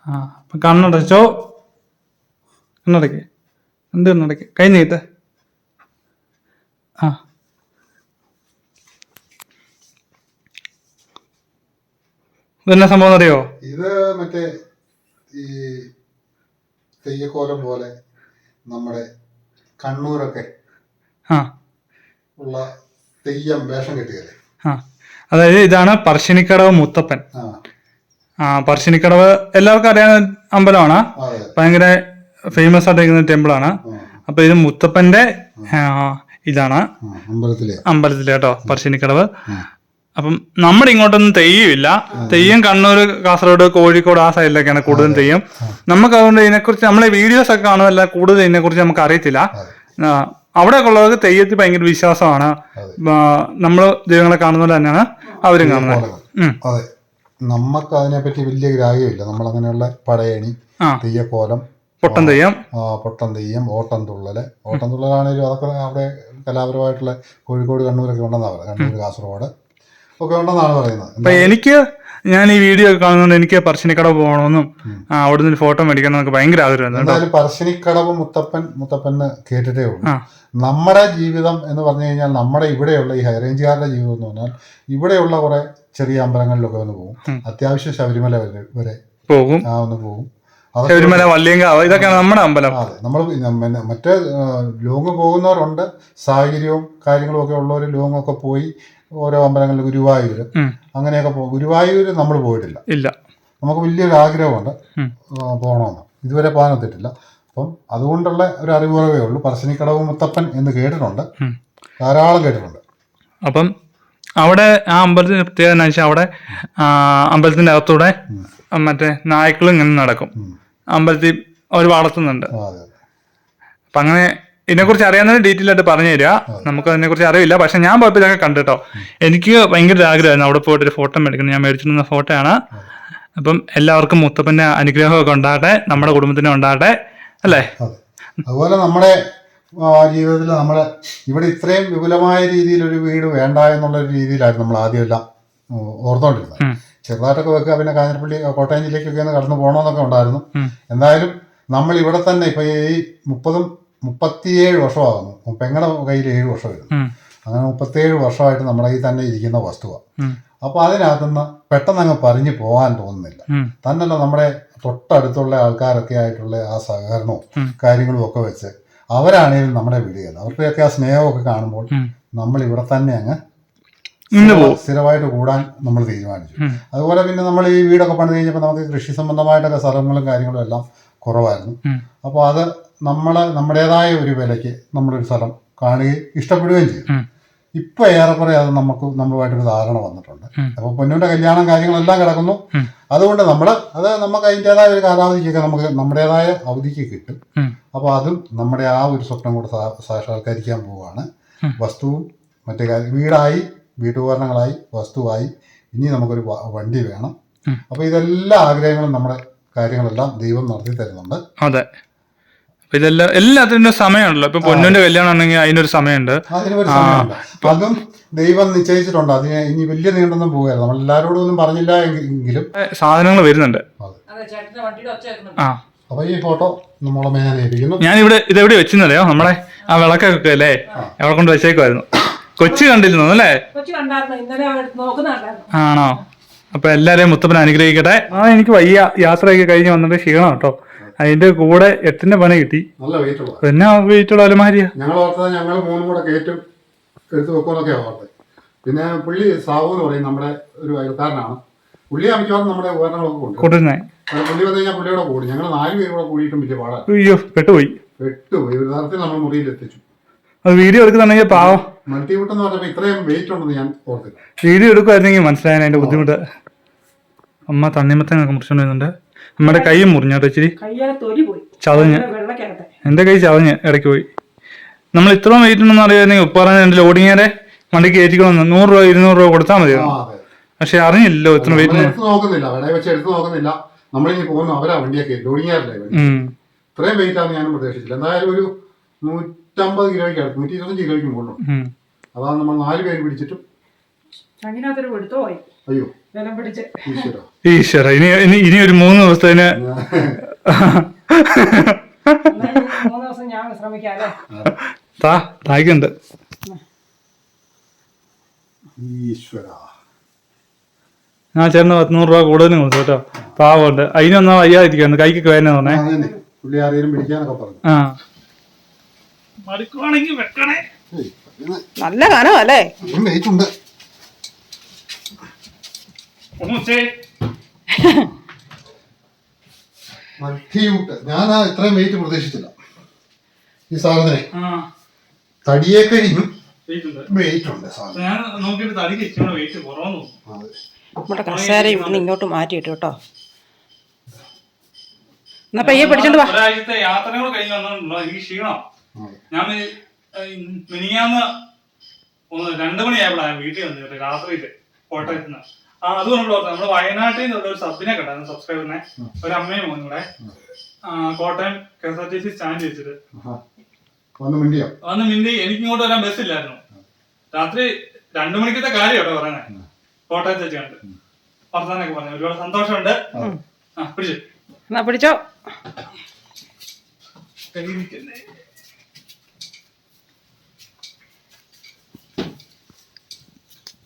ആ അപ്പൊ കണ്ണടച്ചോ. കണ്ണടക്ക്. എന്ത് കണ്ണടക്ക്? കൈ നീട്ട്. ഇതെന്നാ സംഭവം അറിയോ ഇത് മറ്റേ ഈ തെയ്യക്കോലം പോലെ നമ്മുടെ കണ്ണൂരൊക്കെ ആ. ഉള്ള തെയ്യം വേഷം കെട്ടിയല്ലേ? ആ. അതായത് ഇതാണ് പറശ്ശിനിക്കടവ് മുത്തപ്പൻ. ആ. പറശ്ശിനിക്കടവ് എല്ലാവർക്കും അറിയാവുന്ന അമ്പലമാണ്. ഭയങ്കര ഫേമസ് ആയിട്ടിരിക്കുന്ന ടെമ്പിൾ ആണ്. അപ്പൊ ഇത് മുത്തപ്പന്റെ ഇതാണ് അമ്പലത്തിലെ. അമ്പലത്തിലെ കേട്ടോ പറശ്ശിനിക്കടവ്. അപ്പം നമ്മുടെ ഇങ്ങോട്ടൊന്നും തെയ്യമില്ല തെയ്യം കണ്ണൂർ കാസർഗോഡ് കോഴിക്കോട് ആ സൈഡിലൊക്കെയാണ് കൂടുതലും തെയ്യം. നമുക്ക് അതുകൊണ്ട് ഇതിനെക്കുറിച്ച് നമ്മളെ വീഡിയോസ് ഒക്കെ കാണുമല്ല കൂടുതൽ ഇതിനെക്കുറിച്ച് നമുക്ക് അറിയത്തില്ല അവിടെ ഉള്ളവർക്ക് തെയ്യത്തിൽ ഭയങ്കര വിശ്വാസമാണ്. നമ്മൾ ദൈവങ്ങളെ കാണുന്ന പോലെ തന്നെയാണ് അവരും കാണുന്നത്. അതെ. നമുക്ക് അതിനെപ്പറ്റി വലിയ ഗ്രാഹ്യമില്ല നമ്മൾ അങ്ങനെയുള്ള പടയണി തെയ്യപ്പോലം പൊട്ടം പൊട്ടൻ തെയ്യം. പൊട്ടം പൊട്ടൻ തെയ്യം ഓട്ടം തുള്ളൽ. ഓട്ടം തുള്ളലാണെങ്കിലും അതൊക്കെ അവിടെ കലാപരമായിട്ടുള്ള കോഴിക്കോട് കണ്ണൂരൊക്കെ ഉണ്ടെന്നാണ് കണ്ണൂർ കാസർഗോഡ്. ഒക്കെ ഉണ്ടെന്നാണ് പറയുന്നത്. അപ്പൊ എനിക്ക് ഞാൻ ഈ വീഡിയോ ഒക്കെ കാണുന്നതുകൊണ്ട് എനിക്ക് പറശ്ശിനിക്കട പോകണമെന്നും അവിടെ അവിടുന്ന് ഫോട്ടോ മേടിക്കണം എന്നൊക്കെ ഭയങ്കര ആഗ്രഹമായിരുന്നു കേട്ടോ. പറശ്ശിനിക്കടവ് മുത്തപ്പൻ മുത്തപ്പൻ കേട്ടിട്ടേ ഉള്ളൂ. നമ്മുടെ ജീവിതം എന്ന് പറഞ്ഞു കഴിഞ്ഞാൽ നമ്മുടെ ഇവിടെയുള്ള ഈ ഹൈറേഞ്ചുകാരുടെ ജീവിതം എന്ന് പറഞ്ഞാൽ ഇവിടെയുള്ള കുറെ ചെറിയ അമ്പലങ്ങളിലൊക്കെ ഒന്ന് പോകും. അത്യാവശ്യം ശബരിമല വരെ വരെ പോകും. ആ ഒന്ന് പോകും. ശബരിമല വള്ളിയങ്കാവ് ഇതൊക്കെയാണ് നമ്മുടെ അമ്പലം. അതെ നമ്മൾ മറ്റേ ലോങ് പോകുന്നവരുണ്ട്. സാഹചര്യവും കാര്യങ്ങളും ഒക്കെ ഉള്ളവർ ലോങ് ഒക്കെ പോയി ഓരോ അമ്പലങ്ങളിൽ ഗുരുവായൂർ. അങ്ങനെയൊക്കെ പോകും ഗുരുവായൂർ നമ്മൾ പോയിട്ടില്ല. ഇല്ല. നമുക്ക് വലിയൊരു ആഗ്രഹമുണ്ട് പോകണമെന്ന്. ഇതുവരെ പോകാനെത്തിയിട്ടില്ല അപ്പം അതുകൊണ്ടുള്ള ഒരു അറിവുറവേ ഉള്ളൂ. പറശ്ശിനിക്കടവ് മുത്തപ്പൻ എന്ന് കേട്ടിട്ടുണ്ട്. ധാരാളം കേട്ടിട്ടുണ്ട്. അപ്പം അവിടെ ആ അമ്പലത്തിന് പ്രത്യേകത എന്ന് വെച്ചാൽ അവിടെ അമ്പലത്തിന്റെ അകത്തൂടെ മറ്റേ നായ്ക്കളും ഇങ്ങനെ നടക്കും. അമ്പലത്തിൽ അവർ വളർത്തുന്നുണ്ട്. അപ്പൊ അങ്ങനെ ഇതിനെക്കുറിച്ച് അറിയാവുന്ന ഡീറ്റെയിൽ ആയിട്ട് പറഞ്ഞു തരിക നമുക്ക് അതിനെക്കുറിച്ച് അറിയില്ല പക്ഷെ ഞാൻ പോയപ്പോൾ ഇതൊക്കെ കണ്ടിട്ടോ. എനിക്ക് ഭയങ്കര ആഗ്രഹമായിരുന്നു. അവിടെ പോയിട്ട് ഒരു ഫോട്ടോ എടുക്കുന്നത് ഞാൻ മേടിച്ചിരുന്ന ഫോട്ടോയാണ് അപ്പം എല്ലാവർക്കും മുത്തപ്പന്റെ അനുഗ്രഹമൊക്കെ ഉണ്ടാകട്ടെ. നമ്മുടെ കുടുംബത്തിന് ഉണ്ടാകട്ടെ. അല്ലേ? അതുപോലെ നമ്മുടെ ജീവിതത്തിൽ നമ്മൾ ഇവിടെ ഇത്രയും വിപുലമായ രീതിയിൽ ഒരു വീട് വേണ്ട എന്നുള്ള ഒരു രീതിയിലായിരുന്നു നമ്മൾ ആദ്യമെല്ലാം ഓർത്തുകൊണ്ടിരുന്നത് ഉം. ചെറുതായിട്ടൊക്കെ വെക്കുക. പിന്നെ കാഞ്ഞിരപ്പള്ളി കോട്ടയം ജില്ലയ്ക്കൊക്കെ ഒന്ന് കടന്നു പോകണമെന്നൊക്കെ ഉണ്ടായിരുന്നു. എന്തായാലും നമ്മൾ ഇവിടെ തന്നെ ഇപ്പൊ ഈ മുപ്പതും മുപ്പത്തിയേഴ് വർഷമാകുന്നു പെങ്ങളുടെ കയ്യിൽ ഏഴ് വർഷം വരുന്നു. അങ്ങനെ മുപ്പത്തിയേഴ് വർഷമായിട്ട് നമ്മുടെ കയ്യിൽ തന്നെ ഇരിക്കുന്ന വസ്തുവാണ് അപ്പൊ അപ്പോൾ അതിനകത്തുനിന്ന് പെട്ടെന്ന് അങ്ങ് പറഞ്ഞു പോകാൻ തോന്നുന്നില്ല. തന്നല്ല നമ്മുടെ തൊട്ടടുത്തുള്ള ആൾക്കാരൊക്കെ ആയിട്ടുള്ള ആ സഹകരണവും. കാര്യങ്ങളും ഒക്കെ വെച്ച് അവരാണെങ്കിലും നമ്മുടെ വിടുകയല്ല അവർക്കൊക്കെ ആ സ്നേഹമൊക്കെ കാണുമ്പോൾ. നമ്മൾ ഇവിടെ തന്നെ അങ്ങ് സ്ഥിരമായിട്ട് കൂടാൻ നമ്മൾ തീരുമാനിച്ചു അതുപോലെ പിന്നെ നമ്മൾ ഈ വീടൊക്കെ പണിത് കഴിഞ്ഞപ്പോൾ നമുക്ക് കൃഷി സംബന്ധമായിട്ടൊക്കെ സ്ഥലങ്ങളും കാര്യങ്ങളും എല്ലാം കുറവായിരുന്നു. അപ്പോൾ അത് നമ്മൾ നമ്മുടേതായ ഒരു വിലയ്ക്ക് നമ്മളൊരു സ്ഥലം കാണുകയും ഇഷ്ടപ്പെടുകയും ചെയ്യും. ഇപ്പൊ ഏറെക്കുറെ അത് നമുക്ക് നമ്മളുമായിട്ടൊരു ധാരണ വന്നിട്ടുണ്ട്. അപ്പൊ പൊന്നുവിന്റെ കല്യാണം കാര്യങ്ങളെല്ലാം കിടക്കുന്നു. അതുകൊണ്ട് നമ്മൾ അത് നമുക്ക് അതിന്റെതായ ഒരു കാലാവധിക്കൊക്കെ നമുക്ക് നമ്മുടേതായ അവധിക്ക് കിട്ടും. അപ്പൊ അതും നമ്മുടെ ആ ഒരു സ്വപ്നം കൂടെ സാക്ഷാത്കരിക്കാൻ പോവുകയാണ് ഉം. വസ്തുവും മറ്റു കാര്യം വീടായി വീട്ടുപകരണങ്ങളായി വസ്തുവായി ഇനി നമുക്കൊരു വണ്ടി വേണം. അപ്പൊ ഇതെല്ലാ ആഗ്രഹങ്ങളും നമ്മുടെ കാര്യങ്ങളെല്ലാം ദൈവം നടത്തി തരുന്നുണ്ട് അതെ. അപ്പൊ ഇതെല്ലാം എല്ലാത്തിനും സമയമുണ്ടല്ലോ ഇപ്പൊ പൊന്നുവിന്റെ കല്യാണം ആണെങ്കിൽ അതിനൊരു സമയമുണ്ട്. അതിനൊരു സമയമുണ്ട്. അതും ദൈവം നിശ്ചയിച്ചിട്ടുണ്ട്. അതിന് ഇനി വലിയ നീണ്ടൊന്നും പോകുകയല്ല നമ്മൾ എല്ലാവരോടും ഒന്നും പറഞ്ഞില്ല എങ്കിലും സാധനങ്ങൾ വരുന്നുണ്ട്. ആ. അപ്പോൾ ഈ ഫോട്ടോ നമ്മളെ മേനെ ഏൽപ്പിക്കുന്നു ഞാൻ ഇവിടെ ഇതെവിടെ വെച്ചെന്നറിയോ നമ്മളെ ആ വിളക്കൊക്കെ അല്ലേ? അവിടെ കൊണ്ട് വെച്ചേക്കുമായിരുന്നു കൊച്ചി കണ്ടിരുന്നു അല്ലേ? ആണോ? അപ്പൊ എല്ലാരെയും മുത്തപ്പൻ അനുഗ്രഹിക്കട്ടെ. ആ എനിക്ക് വയ്യ. യാത്രയൊക്കെ കഴിഞ്ഞ് വന്നിട്ട് ക്ഷീണം കേട്ടോ. അതിന്റെ കൂടെ എട്ടിന്റെ പണി കിട്ടി. നല്ല വെയിറ്റ് ഉള്ള. പിന്നെ വെയിറ്റുള്ള അലമാരിയാ? ഞങ്ങൾ ഓർത്തത് ഞങ്ങൾ മൂന്നും കൂടെ കയറ്റും എടുത്തു വെക്കുന്നൊക്കെ ഓർത്തത്. പിന്നെ പുള്ളി സാവു എന്ന് പറയും നമ്മുടെ ഒരു അയൽക്കാരനാണ്. പുള്ളി മിക്കവാറും നമ്മുടെ ഉപകരണങ്ങളൊക്കെ കൊണ്ട് കൂട്ടുന്നേ അത് പുള്ളി വന്നു കഴിഞ്ഞാൽ പുള്ളിയോടെ കൂടി ഞങ്ങൾ നാല് പേര് കൂടെ കൂടിയിട്ടും വലിയ പാടാണ് അയ്യോ പെട്ടുപോയി. പെട്ടുപോയി. ഒരു തരത്തിൽ നമ്മൾ മുറിയിൽ എത്തിച്ചു. അത് വീഡിയോ എടുക്കുന്നുണ്ടെങ്കിൽ പാവം. മൾട്ടിവുട്ട് എന്ന് പറഞ്ഞപ്പോൾ ഇത്രയും വെയിറ്റ് ഉണ്ടെന്ന് ഞാൻ ഓർത്തില്ല. വീഡിയോ എടുക്കുമായിരുന്നെങ്കിൽ മനസ്സിലായാലും അതിന്റെ ബുദ്ധിമുട്ട്. അമ്മ തണ്ണിമത്തങ്ങൊക്കെ മുറിച്ചോണ്ട് വരുന്നുണ്ട്. നമ്മുടെ കൈ ഇച്ചിരി. കയ്യാലെ പോയി. ചതഞ്ഞ്. എന്റെ കൈ ചതഞ്ഞ് ഇടയ്ക്ക് പോയി. നമ്മൾ ഇത്രയും വെയിറ്റ് ഉണ്ടെന്ന് അറിയാമെങ്കിൽ ഉപ്പാറ എന്റെ ലോഡിങ്ങേരെ വണ്ടിക്ക് കയറ്റിക്കണമെന്ന് നൂറ് രൂപ ഇരുന്നൂറ് രൂപ കൊടുത്താൽ മതി മതിയായിരുന്നു പക്ഷെ അറിഞ്ഞില്ലല്ലോ ഇത്ര വെയിറ്റ് നോക്കുന്നില്ല. വില വെച്ച് എടുത്ത് നോക്കുന്നില്ല. നമ്മളിനി പോകുന്നു അവരാ വണ്ടിയൊക്കെ. ലോഡിങ്ങാറില്ലേ വണ്ടി ഇത്രയും വെയിറ്റ് ഞാനും പ്രതീക്ഷിച്ചില്ല. എന്തായാലും ഒരു നൂറ്റമ്പത് കിലോയ്ക്ക് അടുത്ത് നൂറ്റി ഇരുപത്തഞ്ച് കിലോയ്ക്ക് മുകളിലുണ്ട്. അതാണ് നമ്മൾ നാല് പേര് പിടിച്ചിട്ടും അതിനകത്തൊരു എടുത്തു പോയി അയ്യോ. ഈശ്വര. ഇനി ഇനി ഇനി ഒരു മൂന്ന് ദിവസത്തിന് എന്നാലും മൂന്ന് ദിവസം ഞാൻ ശ്രമിക്കാം താ തായ്ക്കുണ്ട്. ഈശ്വര. ഞാൻ ചേട്ടന് പത്തുനൂറ് രൂപ കൂടുതലും കൊടുത്തു കേട്ടോ. പാവമുണ്ട്. അതിനൊന്നും വയ്യാതിരിക്കാണ് കൈക്ക് വേദന പറഞ്ഞേ അതന്നെ. പുള്ളി ആരെയും പിടിക്കാനൊക്കെ പറഞ്ഞു ആ മടുക്കുവാണെങ്കിൽ വെക്കണേ ഏയ്, ഇത് നല്ല കനം അല്ലേ ഇത്രയും വെയിറ്റ് ഉണ്ട് ഒന്ന് വെച്ചേ മൾട്ടിയൂട്ട് ഞാൻ ആ ഇത്രയും വെയിറ്റ് പ്രതീക്ഷിച്ചില്ല. ഈ സാധനത്തിനെ. ആ. തടിയെ കഴിഞ്ഞു വെയിറ്റ് ഉണ്ട്. വെയിറ്റ് ഉണ്ട് സാധനം. ഞാൻ നോക്കിയിട്ട് തടിക്ക് ഇച്ചിരി വെയിറ്റ് കുറവെന്ന് നമ്മുടെ കസേര ഇവിടുന്ന് ഇങ്ങോട്ട് മാറ്റിയിട്ടു കേട്ടോ. എന്നാ പയ്യെ പഠിച്ചോണ്ട് വാ. ഒരാഴ്ചത്തെ യാത്രകൾ കഴിഞ്ഞ് വന്നിട്ടുണ്ടോ എനിക്ക് ക്ഷീണം. ഞാൻ മിനിയാന്ന് ഒന്ന് രണ്ടു മണിയായപ്പോഴാണ് വീട്ടിൽ വന്നിട്ട് രാത്രിയിൽ കോട്ടയത്ത് നിന്ന് ആ അത് നമ്മൾ ഓർത്തത് നമ്മൾ വയനാട്ടിൽ നിന്നുള്ള ഒരു സബിനെ കണ്ടായിരുന്നു സബ്സ്ക്രൈബറിനെ ഒരു അമ്മയും മോനൂടെ Kottayam K S R T C stand വെച്ചിട്ട് വന്ന് മിണ്ടിയോ? മിന്നി എനിക്ക് ഇങ്ങോട്ട് വരാൻ ബസ് ഇല്ലായിരുന്നു. രാത്രി രണ്ടു മണിക്കത്തെ കാര്യം കേട്ടോ പറയണേ കോട്ടയത്ത് വെച്ച് കണ്ട് വർത്താനൊക്കെ പറഞ്ഞു. ഒരുപാട് സന്തോഷമുണ്ട്. ആ. പിടിച്ചു. എന്നാ പിടിച്ചോ. കയ്യിരിക്കുന്നേ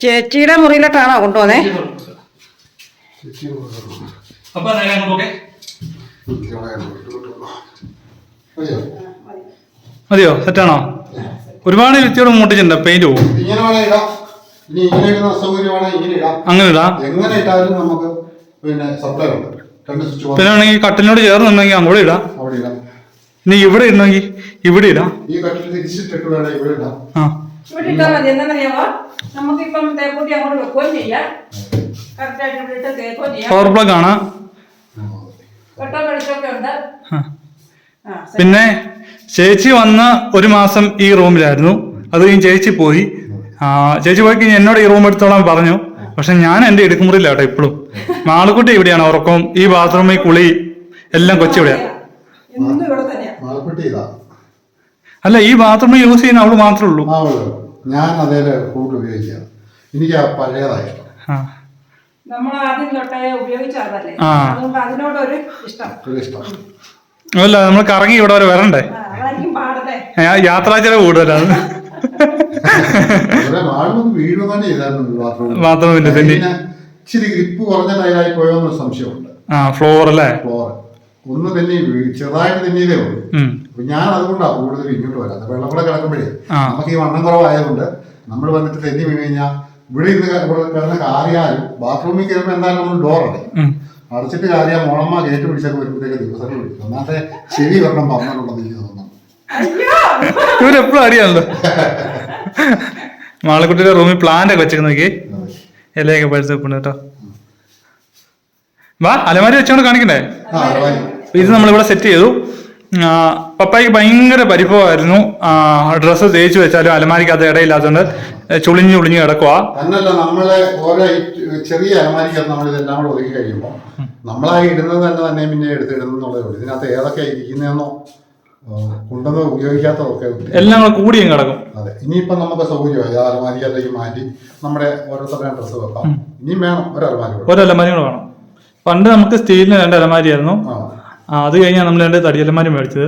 ചേച്ചിയുടെ മുറിയിലോട്ടാണോ കൊണ്ടുപോന്നേ അപ്പൊ. മതിയോ? സെറ്റാണോ? ഒരുപാട് വ്യക്തിയോട് മൂട്ടിച്ചിട്ടുണ്ട്. പെയിന്റ് പോകും അങ്ങനെ ഇടാം? പിന്നെ വേണമെങ്കിൽ കട്ടിലിനോട് ചേർന്നുണ്ടെങ്കിൽ അങ്ങോട്ട് ഇടാം. അവിടെ ഇടാം. ഇനി ഇവിടെ ഇടണമെങ്കിൽ ഇവിടെ ഇടാം. ഈ കട്ടിൽ തിരിച്ചിട്ടിട്ട് വേണേ ഇവിടെ ഇടാം. ആ. ഇവിടെ ഇട്ടാൽ മതി. എന്താണെന്നറിയാമോ നമുക്കിപ്പം തേപ്പൂട്ടി അങ്ങോട്ട് വെക്കുകയും ചെയ്യാം. കറക്റ്റായിട്ട് ഇവിടെ ഇട്ട് തേക്കുകയും ചെയ്യാം. പവർ പ്ലഗ് ആണ്. വെട്ടം വെളിച്ചമൊക്കെ ഉണ്ട്. പിന്നെ ചേച്ചി വന്ന ഒരു മാസം ഈ റൂമിലായിരുന്നു. അത് കഴിഞ്ഞ് ചേച്ചി പോയി. ചേച്ചി പോയി കഴിഞ്ഞ് എന്നോട് ഈ റൂം എടുത്തോളാൻ പറഞ്ഞു. പക്ഷെ ഞാൻ എന്റെ കേട്ടോ ഇപ്പോഴും മാളക്കുട്ടി ഇവിടെയാണ് ഉറക്കം ഈ ബാത്റൂമിൽ കുളി എല്ലാം കൊച്ചിവിടെയാ. എന്നും ഇവിടെ തന്നെയാ മാൽപ്പെട്ടി ഇതാ അല്ല ഈ ബാത്റൂം യൂസ് ചെയ്യുന്ന അവൾ മാത്രമേ ഉള്ളൂ. ആ ഉള്ളു. ഞാൻ അതേ കൂടുതൽ ഉപയോഗിക്കാം. എനിക്ക് ആ പഴയതായി ആ. നമ്മൾ ആദ്യം തൊട്ടേ ഉപയോഗിച്ചതല്ലേ ആ. അതുകൊണ്ട് അതിനോടൊരു ഇഷ്ടം. ഒരു ഇഷ്ടം. അല്ല നമ്മൾ കറങ്ങി ഇവിടെ വരെ വരണ്ടേ? ആ, അതായിരിക്കും യാത്രാ ചെലവ് കൂടുതലാണ്. ഇവിടെ തന്നെ ചെയ്തായിരുന്നു ബാത്റൂം ബാത്റൂമിന്റെ തന്നെ ഇച്ചിരി ഗ്രിപ്പ് കുറഞ്ഞ ടൈലായി പോയോ എന്നൊരു സംശയമുണ്ട്. ആ ഫ്ലോർ അല്ലേ? ഫ്ലോർ ഒന്ന് തന്നെ വീ- ചെറുതായിട്ട് തന്നെയതേ ഉള്ളൂ. ഉം. അപ്പൊ ഞാൻ അതുകൊണ്ടാണ് കൂടുതൽ ഇങ്ങോട്ട് വരാം. വെള്ളം കൂടെ കിടക്കുമ്പോഴേ നമുക്ക് ഈ വണ്ണം കുറവായതുകൊണ്ട് നമ്മൾ വന്നിട്ട് തെന്നി വീണ് കഴിഞ്ഞാൽ ഇവിടെ ഇന്ന് കിടന്ന കാറിയാലും ബാത്റൂമിൽ കയറുമ്പോൾ എന്തായാലും നമ്മൾ ഡോർ അടയും. അടച്ചിട്ട് കാര്യം മോളമ്മ ഗേറ്റ് പിടിച്ചൊക്കെ വരുമ്പോഴത്തേക്ക് ദിവസങ്ങൾ വിളിക്കും ഒന്നാമത്തെ ചെവി ഒരെണ്ണം പറഞ്ഞിട്ടുണ്ടെന്ന് എനിക്ക് തോന്നുന്നു ഇവരെപ്പോഴും അടിയാണല്ലോ. മാളക്കുട്ടിയുടെ റൂമിൽ പ്ലാന്റ് ഒക്കെ വെച്ചേക്ക് നോക്കി ഇലയൊക്കെ പഴുത്ത് വെപ്പുണ്ട് കേട്ടോ. വാ അലമാരി വെച്ചോണ്ട് കാണിക്കണ്ടേ. ഇത് നമ്മളിവിടെ സെറ്റ് ചെയ്തു. പപ്പായ്ക്ക് ഭയങ്കര പരിഭവമായിരുന്നു. ഡ്രസ്സ് തേച്ച് വെച്ചാലും അലമാരിക്ക് അത് ഇടയില്ലാത്തതുകൊണ്ട് ചുളിഞ്ഞ് ചുളിഞ്ഞ് കിടക്കുക അന്നല്ല നമ്മളെ ഓരോ ചെറിയ അലമാരിക്കകത്ത് നമ്മൾ ഇതെല്ലാം കൂടെ ഒതുക്കി കഴിയുമ്പോൾ നമ്മളായി ഇടുന്നത് തന്നെ തന്നെ പിന്നെ എടുത്തിടുന്നുള്ളതേ ഉള്ളൂ. ഇതിനകത്ത് ഏതൊക്കെ ഇരിക്കുന്നതെന്നോ കൊണ്ടുവന്ന് ഉപയോഗിക്കാത്തതൊക്കെ എല്ലാം കൂടെ കൂടിയും കിടക്കും. അതെ ഇനിയിപ്പം നമുക്ക് സൗകര്യമായി. ആ അലമാരിക്കകത്തേക്ക് മാറ്റി നമ്മുടെ ഓരോരുത്തരുടെ ഡ്രസ്സ് വെക്കാം. ഇനിയും വേണം ഒരു അലമാരി കൂടെ. ഒരു അലമാരി കൂടെ വേണം. പണ്ട് നമുക്ക് സ്റ്റീലിന് രണ്ട് അലമാരിയായിരുന്നു. അത് കഴിഞ്ഞാൽ നമ്മൾ രണ്ട് തടി മേടിച്ചത്.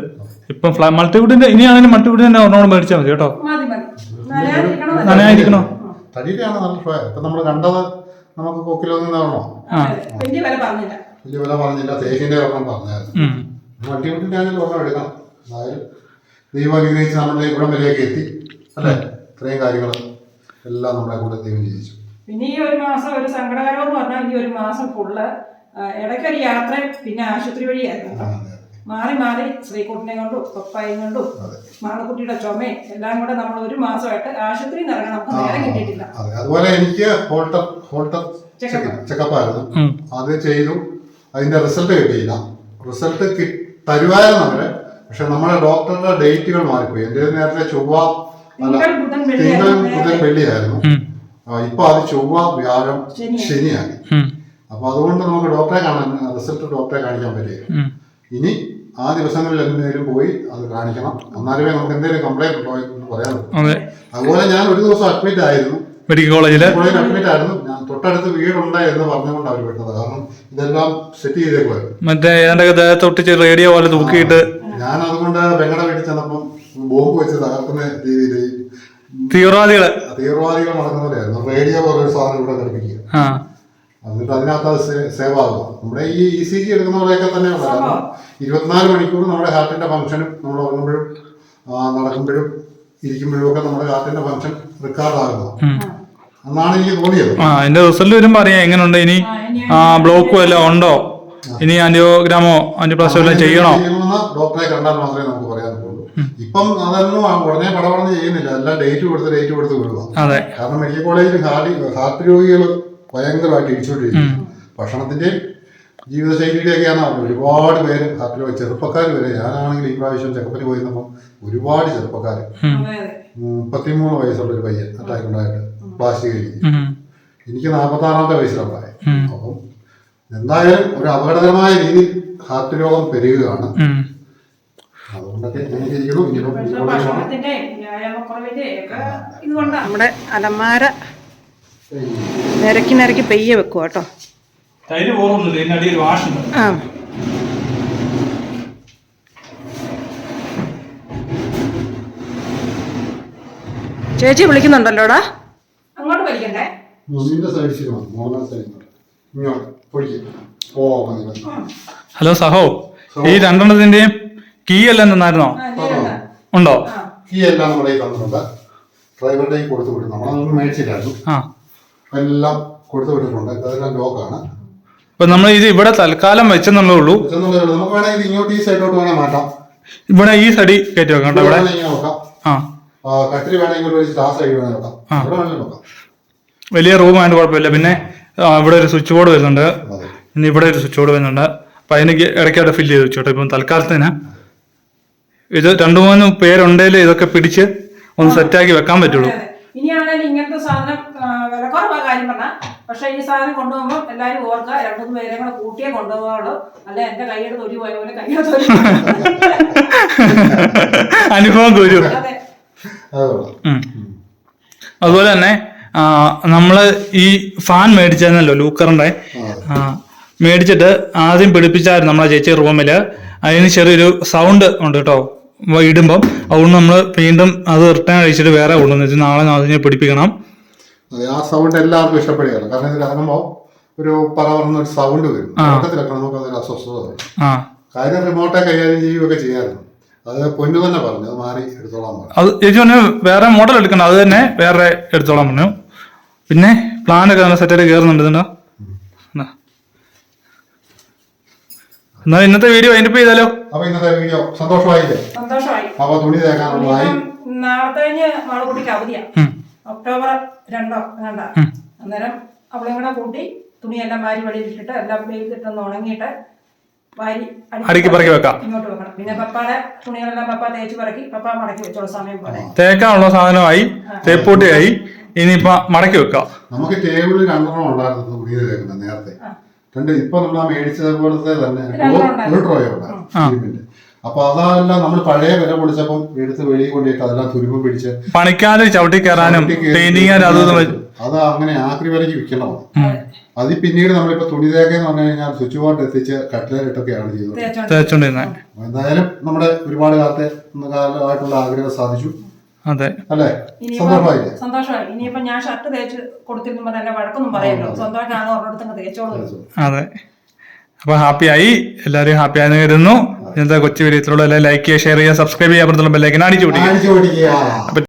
ഇപ്പം മൾട്ടിവുഡിന്റെ ഇനിയാണെങ്കിലും മൾട്ടിവുഡിന്റെ തന്നെ ഒരെണ്ണം മേടിച്ചാൽ മതി കേട്ടോ. മതി മതി. നനയാതിരിക്കണം നനയായിരിക്കണോ തടിയുടെയാണ് നല്ല ഷോ ഇപ്പം നമ്മൾ കണ്ടത് നമുക്ക് വലിയ വില പറഞ്ഞില്ല. വലിയ വില പറഞ്ഞില്ല തേക്കിന്റെ ഒരെണ്ണം പറഞ്ഞായിരുന്നു ഉം. വണ്ടിമുട്ടിന്റെ ആണെങ്കിൽ ഒരെണ്ണം എടുക്കണം. അതായത് ദൈവം അനുഗ്രഹിച്ച് നമ്മുടെ ഇവിടം വരെയൊക്കെ എത്തി അല്ലേ? ഇത്രയും കാര്യങ്ങൾ എല്ലാം നമ്മളെ കൂടെ ദൈവം ചെയ്യിച്ചു പിന്നെ ഈ ഒരു മാസം ഒരു സങ്കടകരമെന്ന് പറഞ്ഞാൽ ഈ ഒരു മാസം ഫുള്ള് ഇടയ്ക്കൊരു യാത്ര പിന്നെ ആശുപത്രി വഴിയായിരുന്നു. മാറി മാറി ശ്രീകുട്ടിനെ കൊണ്ടും പപ്പായും കൊണ്ടും അതെ. മാളക്കുട്ടിയുടെ ചുമയും എല്ലാം കൂടെ നമ്മൾ ഒരു മാസമായിട്ട് ആശുപത്രിയിൽ നിന്ന് ഇറങ്ങാൻ നമുക്ക് നേരം കിട്ടിയിട്ടില്ല. അതെ. അതുപോലെ എനിക്ക് ഹോൾട്ടർ ഹോൾട്ടർ. അത് ചെയ്തു. അതിന്റെ റിസൾട്ട് കിട്ടിയില്ല. റിസൾട്ട് തരുവായിരുന്നു അവർ. പക്ഷെ നമ്മുടെ ഡോക്ടറുടെ ഡേറ്റുകൾ മാറിപ്പോയി. എന്റെ നേരത്തെ ചൊവ്വ തിങ്കൾ ബുധൻ വെള്ളിയായിരുന്നു. ഇപ്പൊ അത് ചൊവ്വ വ്യാഴം ശനിയായി. ഉം. അപ്പൊ അതുകൊണ്ട് നമുക്ക് ഡോക്ടറെ കാണാൻ റിസൾട്ട് ഡോക്ടറെ കാണിക്കാൻ പറ്റില്ല ഇനി ആ ദിവസങ്ങളിൽ എന്തെങ്കിലും പോയി അത് കാണിക്കണം. എന്നാലുമേ നമുക്ക് എന്തെങ്കിലും കംപ്ലൈന്റ് ഉണ്ടോ എന്ന് പറയാൻ അതുപോലെ ഞാൻ ഒരു ദിവസം അഡ്മിറ്റ് ആയിരുന്നു. മെഡിക്കൽ കോളേജിൽ അഡ്മിറ്റ് ആയിരുന്നു. ഞാൻ തൊട്ടടുത്ത് വീടുണ്ട് എന്ന് പറഞ്ഞുകൊണ്ട് അവർ വിട്ടത്. കാരണം ഇതെല്ലാം സെറ്റ് ചെയ്തേക്കുമായിരുന്നു മറ്റേ ഏതാണ്ടൊക്കെ റേഡിയോ പോലെ തൂക്കിയിട്ട് ഞാൻ അതുകൊണ്ട് വെങ്ങടെ വീട്ടിൽ ചെന്നപ്പം ബോംബ് വെച്ച് തകർക്കുന്ന രീതിയിൽ തീവ്രവാദികൾ? തീവ്രവാദികൾ നടക്കുന്നവരായിരുന്നു റേഡിയോ പോലെ ഒരു സാധനം ഇവിടെ ഘടിപ്പിക്കുക എന്നിട്ട് അതിനകത്ത് അത് സേ- സേവ് ആകുക നമ്മുടെ ഈ ഇ സി ജി എടുക്കുന്നവരെയൊക്കെ തന്നെയാണ് ഇരുപത്തിനാല് മണിക്കൂർ നമ്മുടെ ഹാർട്ടിന്റെ ഫംഗ്ഷനും നമ്മൾ ഉറങ്ങുമ്പോഴും നടക്കുമ്പോഴും ഇരിക്കുമ്പോഴും ഒക്കെ നമ്മുടെ ഹാർട്ടിന്റെ ഫംഗ്ഷൻ റെക്കോർഡ് ആകുന്നത്. എന്നാണ് എനിക്ക് തോന്നിയത്. ആ അതിന്റെ റിസൾട്ട് വരുമ്പോ അറിയാം എങ്ങനെയുണ്ട് ഇനി ആ ബ്ലോക്കോ എല്ലാം ഉണ്ടോ? ഇനി ആന്റിയോഗ്രാമോ ആന്റിപ്ലാസ്റ്റോ എല്ലാം ചെയ്യണോ? ഡോക്ടറെ കണ്ടാൽ മാത്രമേ നമുക്ക് പറയാൻ പറ്റുള്ളൂ. ഇപ്പം അതൊന്നും ആ ഉടനെ പടപടന്ന് ചെയ്യുന്നില്ല. എല്ലാം ഡേറ്റ് കൊടുത്ത് ഡേറ്റ് കൊടുത്ത് വിടുക അതെ. കാരണം മെഡിക്കൽ കോളേജിൽ ഹാർട്ട് ഹാർട്ട് രോഗികൾ ഭയങ്കരമായിട്ട് ഇടിച്ചുകൊണ്ടിരിക്കും ഭക്ഷണത്തിന്റെയും ജീവിതശൈലിയുടെയൊക്കെയാണ് ഒരുപാട് പേര് ഹാപ്പിലോ രോഗി ചെറുപ്പക്കാർ വരെ ഞാനാണെങ്കിൽ ഈ പ്രാവശ്യം ചെക്കപ്പിന് പോയിരുന്നപ്പം ഒരുപാട് ചെറുപ്പക്കാർ മുപ്പത്തിമൂന്ന് വയസ്സുള്ള ഒരു പയ്യൻ അറ്റാക്ക് ഉണ്ടായിട്ട് പ്ലാസ്റ്റിക് കഴിഞ്ഞു എനിക്ക് നാൽപ്പത്താറാമത്തെ വയസ്സിലുണ്ടായി. അപ്പം എന്തായാലും ഒരു അപകടകരമായ രീതിയിൽ ഹാർട്ട് രോഗം പെരുകുകയാണ്. നമ്മുടെ അലമാര നിരക്കി നിരക്കി പെയ്യ വെക്കുക കേട്ടോ. ആ. ചേച്ചി വിളിക്കുന്നുണ്ടല്ലോടാ? അങ്ങോട്ട് വലിക്കണ്ടേ? ഹലോ സഹോ. ഈ രണ്ടെണ്ണത്തിന്റെയും കീ എല്ലാം തന്നായിരുന്നോ? ഉണ്ടോ? കീ എല്ലാം നമ്മുടെ കയ്യിൽ തന്നിട്ടുണ്ട്. ഡ്രൈവറുടെ കൊടുത്തു വിട്ടു. നമ്മളതൊന്നും മേടിച്ചില്ലായിരുന്നു. ആ. എല്ലാം കൊടുത്തു വിട്ടിട്ടുണ്ട് അതെല്ലാം ലോക്കാണ്. ഇപ്പൊ നമ്മൾ ഇത് ഇവിടെ തൽക്കാലം വെച്ചെന്നുള്ളേ ഉള്ളൂ നമുക്ക് വേണമെങ്കിൽ ഇങ്ങോട്ട് ഈ സൈഡോട്ട് വേണേ മാറ്റാം. ഇവിടെ ഈ സൈഡിൽ കയറ്റി വെക്കാം കേട്ടോ ഇവിടെ. ഇങ്ങനെ വെക്കാം. ആ. കട്ടിൽ വേണമെങ്കിൽ ആ സൈഡ് ഇവിടെ വെക്കാം. വലിയ റൂം ആയതുകൊണ്ട് കുഴപ്പമില്ല. പിന്നെ ഇവിടെ ഒരു സ്വിച്ച് ബോർഡ് വരുന്നുണ്ട്. അതെ. പിന്നെ ഇവിടെ ഒരു സ്വിച്ച് ബോർഡ് വരുന്നുണ്ട്. അപ്പൊ അതിന് ഇടയ്ക്കായിട്ട് ഫില്ല് ചെയ്ത് വെച്ചോട്ടെ ഇപ്പം തൽക്കാലത്തിന് ഇത് രണ്ടു മൂന്ന് പേരുണ്ടെങ്കിൽ ഇതൊക്കെ പിടിച്ച് ഒന്ന് സെറ്റാക്കി വെക്കാൻ പറ്റുള്ളൂ. അതെ. ഇനിയാണെങ്കിൽ ഇങ്ങനത്തെ സാധനം ആ, കുറവാ കാര്യം പറഞ്ഞാൽ പക്ഷേ ഈ സാധനം കൊണ്ടുപോകുമ്പോൾ എല്ലാവരും ഓർക്കുക രണ്ടു മൂന്ന് പേരെ കൂടെ കൂട്ടിയേ കൊണ്ടുപോകാവുള്ളൂ. അല്ല? എന്റെ കൈയുടെ തൊലി പോയ പോലെ കൈയുടെ തൊലി അനുഭവം തോരു. അതുപോലെ തന്നെ നമ്മൾ ഈ ഫാൻ മേടിച്ചായിരുന്നല്ലോ ലൂക്കറിന്റെ മേടിച്ചിട്ട് ആദ്യം പിടിപ്പിച്ചായിരുന്നു നമ്മളെ ചേച്ചി റൂമിൽ. അതിന് ചെറിയൊരു സൗണ്ട് ഉണ്ട് കേട്ടോ. ഇടുമ്പം അതുകൊണ്ട് നമ്മൾ വീണ്ടും അത് റിട്ടേൺ അഴിച്ചിട്ട് വേറെ കൊണ്ടുവന്ന് വെച്ചാൽ നാളെ അതിനെ പിടിപ്പിക്കണം. ആ സൗണ്ട് എല്ലാവർക്കും ഇഷ്ടപ്പെടുകയാണ്. കാരണം ഇതിൽ ഇറങ്ങുമ്പോൾ ഒരു പറ പറഞ്ഞ ഒരു സൗണ്ട് വരും. തുടക്കത്തിലൊക്കെ നമുക്ക് അതൊരു അസ്വസ്ഥത കാര്യം റിമോട്ടെ കൈകാര്യം ചെയ്യുകയൊക്കെ ചെയ്യാറുണ്ട് അത് പൊന്നു തന്നെ പറഞ്ഞു. അത് മാറി എടുത്തോളാൻ പറഞ്ഞു. അത് ചേച്ചി പറഞ്ഞു വേറെ മോഡൽ എടുക്കണം അത് തന്നെ വേറെ എടുത്തോളാൻ പറഞ്ഞു. പിന്നെ പ്ലാനൊക്കെ നല്ല സെറ്റായിട്ട് കയറുന്നുണ്ട് ഇതുണ്ടോ എന്നാ ഇന്നത്തെ വീഡിയോ വൈൻഡപ്പ് ചെയ്താലോ? അപ്പൊ ഇന്നത്തെ വീഡിയോ സന്തോഷമായില്ലേ? സന്തോഷമായി. അപ്പൊ തുണി തേക്കാനുള്ളതായി. അവധിയാ. ഒക്ടോബർ രണ്ടോ രണ്ടാ അന്നേരം അവളെയും കൂടെ കൂട്ടി തുണിയെല്ലാം വാരി വെളിയിലിട്ടിട്ട് എല്ലാം വെയിലിട്ടൊന്ന് ഉണങ്ങിയിട്ട് വാരി അടുക്കി പറക്കി വെക്കാം. ഇങ്ങോട്ട് വെക്കണം. പിന്നെ പപ്പാടെ തുണികളെല്ലാം പപ്പ തേച്ച് പറക്കി പപ്പ മടക്കി വെച്ചോളൂ സമയം പോലെ. തേക്കാനുള്ള സാധനമായി തേപ്പൂട്ടിയായി. ഇനിയിപ്പോ മടക്കി വെക്കാം. നമുക്ക് ടേബിളിൽ രണ്ടെണ്ണം ഉണ്ടായിരുന്നു തുണി തേക്കുന്നത് നേരത്തെ. രണ്ട് ഇപ്പൊ നമ്മൾ ആ മേടിച്ചത് പോലത്തെ തന്നെ അപ്പൊ അതെല്ലാം നമ്മൾ പഴയ വില പൊളിച്ചപ്പം എടുത്ത് വെളിയിൽ കൊണ്ടിട്ട് അതെല്ലാം തുരുമ്പ് പിടിച്ച് പണിക്കാതെ ചവിട്ടി കയറാനും അതും അത് അങ്ങനെ ആക്രി വിലക്ക് വിൽക്കണം. അതിൽ പിന്നീട് നമ്മളിപ്പോ തുണി തേക്കെന്ന് പറഞ്ഞു കഴിഞ്ഞാൽ സ്വിച്ച് ബോർഡ് എത്തിച്ച് കട്ടിലിട്ടൊക്കെയാണ് ചെയ്തത്. എന്തായാലും നമ്മുടെ ഒരുപാട് കാലത്തെ കാലമായിട്ടുള്ള ആഗ്രഹം സാധിച്ചു. അതെ. അല്ലേ? ഇനിയിപ്പം സന്തോഷമായില്ലേ? സന്തോഷമായി. ഇനിയിപ്പം ഞാൻ ഷർട്ട് തേച്ച് കൊടുത്തിരുന്നു പറഞ്ഞ എന്നെ വഴക്കൊന്നും പറയല്ലോ സ്വന്തമായിട്ടാണ് ഒരിടത്തങ്ങ് തേച്ചോളൂ. അതെ. അപ്പൊ ഹാപ്പിയായി. എല്ലാവരും ഹാപ്പി ആയെന്ന് കരുതുന്നു. ഇന്നത്തെ കൊച്ചു വീഡിയോ ഇത്രയുള്ള. ലൈക്ക് ചെയ്യുക ഷെയർ ചെയ്യുക സബ്സ്ക്രൈബ് ചെയ്യുക അപ്പുറത്തുള്ള ബെല്ലൈക്കൻ അടിച്ചു പിടിക്കുക